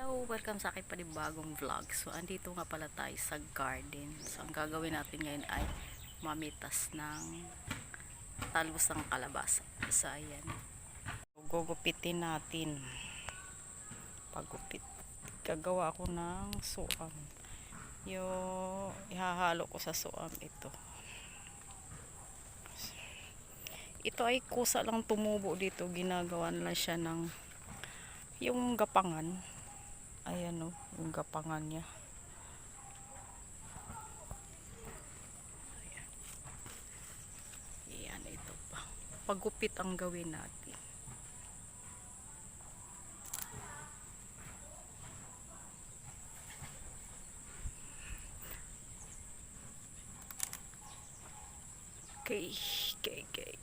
Hello, welcome sa aking panibagong vlog. So, andito nga pala tayo sa garden. So, ang gagawin natin ngayon ay mamitas ng talbos ng kalabasa. So, ayan. Gugupitin natin. Pagupit. Gagawa ako ng suam. Yung ihahalo ko sa suam ito. Ito ay kusa lang tumubo dito. Ginagawa lang siya ng yung gapangan ayan o yung gapangan niya. Ayan. Ayan ito pa. Pagupit ang gawin natin. Okay okay okay.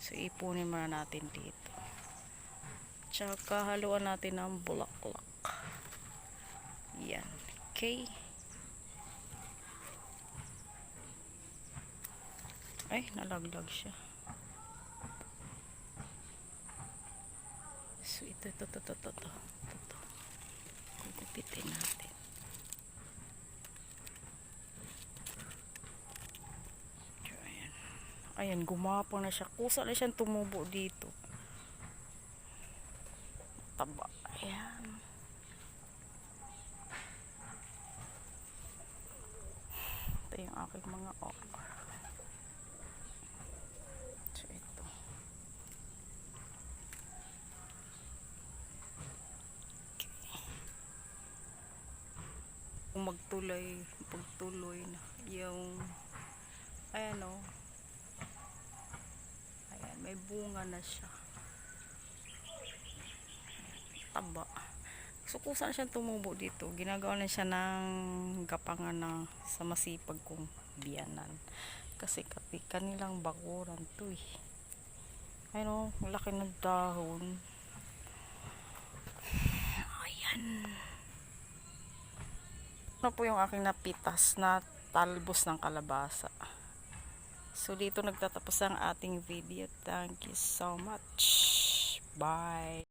So, ipunin muna natin dito. Tsaka, haluan natin ng bulaklak. Yan. Okay. Ay, nalaglag siya. So, ito, ito, ito, ito, ito, ito. ito. Gugupitin natin. Ayan. Ayan, gumapang na siya. Kusa na siyang tumubo dito. Taba. Ayan. Ito yung aking mga okra. So, ito. Kung magtuloy, pagtuloy na yung ayan o Ayan, may bunga na siya. Taba. So, kung saan siya tumubo dito, ginagawa na siya ng gapangan na sa masipag kong biyanan. Kasi kapi, kanilang bakuran to eh. Ayun o, laki ng dahon. Ayan. Ano po yung aking napitas na talbos ng kalabasa. So dito nagtatapos ang ating video. Thank you so much. Bye.